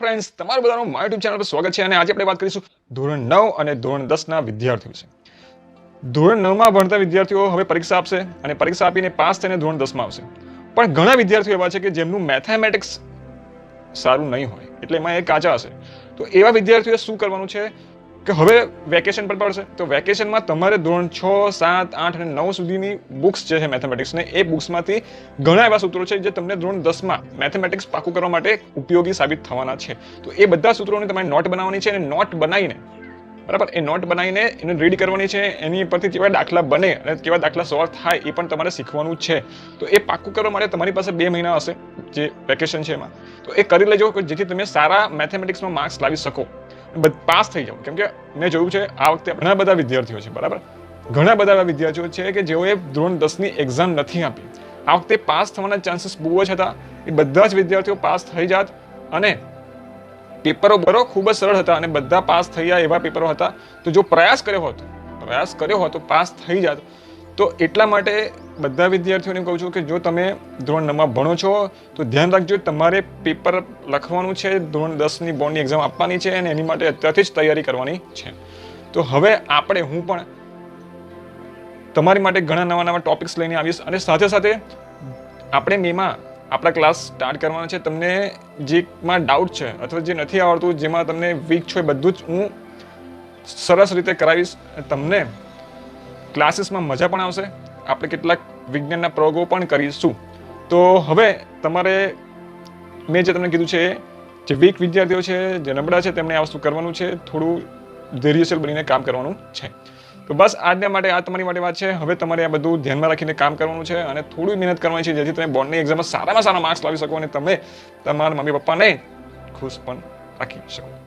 Friends તમારું બધાનું મારા યુટ્યુબ ચેનલ પર સ્વાગત છે અને આજે આપણે વાત કરીશું ધોરણ નવ અને ધોરણ દસના વિદ્યાર્થીઓ છે ધોરણ નવમાં ભણતા વિદ્યાર્થીઓ હવે પરીક્ષા આપશે અને પરીક્ષા આપીને પાસ થઈને ધોરણ દસમાં આવશે. પણ ઘણા વિદ્યાર્થીઓ એવા છે કે જેમનું મેથેમેટિક્સ સારું નહીં હોય, એટલે એમાં એ કાચા હશે. તો એવા વિદ્યાર્થીઓએ શું કરવાનું છે? કે હવે વેકેશન પર પડશે. તો વેકેશનમાં તમારે ધોરણ છ, સાત, આઠ અને નવ સુધીની બુક્સ જે છે મેથેમેટિક્સને એ બુક્સમાંથી ઘણા એવા સૂત્રો છે જે તમને ધોરણ દસમાં મેથેમેટિક્સ પાકું કરવા માટે ઉપયોગી સાબિત થવાના છે. તો એ બધા સૂત્રોને તમારે નોટ બનાવવાની છે અને નોટ બનાવીને, બરાબર? એ નોટ બનાવીને એને રીડ કરવાની છે, એની પરથી કેવા દાખલા બને અને કેવા દાખલા સોલ્વ થાય એ પણ તમારે શીખવાનું છે. તો એ પાક્કું કરવા માટે તમારી પાસે બે મહિના હશે જે વેકેશન છે એમાં. તો એ કરી લેજો કે જેથી તમે સારા મેથેમેટિક્સમાં માર્ક્સ લાવી શકો. પાસ થઈ જાઉં. કેમ કે મેં જોયું છે આ વખતે ઘણા બધા વિદ્યાર્થીઓ છે, બરાબર? ઘણા બધા એવા વિદ્યાર્થીઓ છે કે જેઓએ ધોરણ દસની એક્ઝામ નથી આપી. આ વખતે પાસ થવાના ચાન્સીસ બહુ જ હતા. એ બધા જ વિદ્યાર્થીઓ પાસ થઈ જાત અને પેપરો બરો ખૂબ જ સરળ હતા અને બધા પાસ થઈ ગયા એવા પેપરો હતા. તો જો પ્રયાસ કર્યો હોત, પ્રયાસ કર્યો હોત તો પાસ થઈ જાત. તો એટલા માટે બધા વિદ્યાર્થીઓને કહું છું કે જો તમે ધોરણ નવમાં ભણો છો, તો ધ્યાન રાખજો તમારે પેપર લખવાનું છે, ધોરણ દસની બોર્ડની એક્ઝામ આપવાની છે અને એની માટે અત્યારથી જ તૈયારી કરવાની છે. તો હવે આપણે હું પણ તમારી માટે ઘણા નવા નવા ટોપિક્સ લઈને આવીશ અને સાથે સાથે આપણે મેમાં આપણા ક્લાસ સ્ટાર્ટ કરવાના છે. તમને જેમાં ડાઉટ છે અથવા જે નથી આવડતું, જેમાં તમને વીક છો એ બધું જ હું સરસ રીતે કરાવીશ તમને ક્લાસીસમાં મજા પણ આવશે. આપણે કેટલાક વિજ્ઞાનના પ્રયોગો પણ કરીશું. તો હવે તમારે, મેં જે તમને કીધું છે, જે વીક વિદ્યાર્થીઓ છે, જે નબળા છે તેમણે આ વસ્તુ કરવાનું છે, થોડું ધૈર્યશીલ બનીને કામ કરવાનું છે. તો બસ આજના માટે આ તમારી માટે વાત છે. હવે તમારે આ બધું ધ્યાનમાં રાખીને કામ કરવાનું છે અને થોડી મહેનત કરવાની છે, જેથી તમે બોર્ડની એક્ઝામમાં સારામાં સારા માર્ક્સ લાવી શકો અને તમે તમારા મમ્મી પપ્પાને ખુશ પણ રાખી શકો.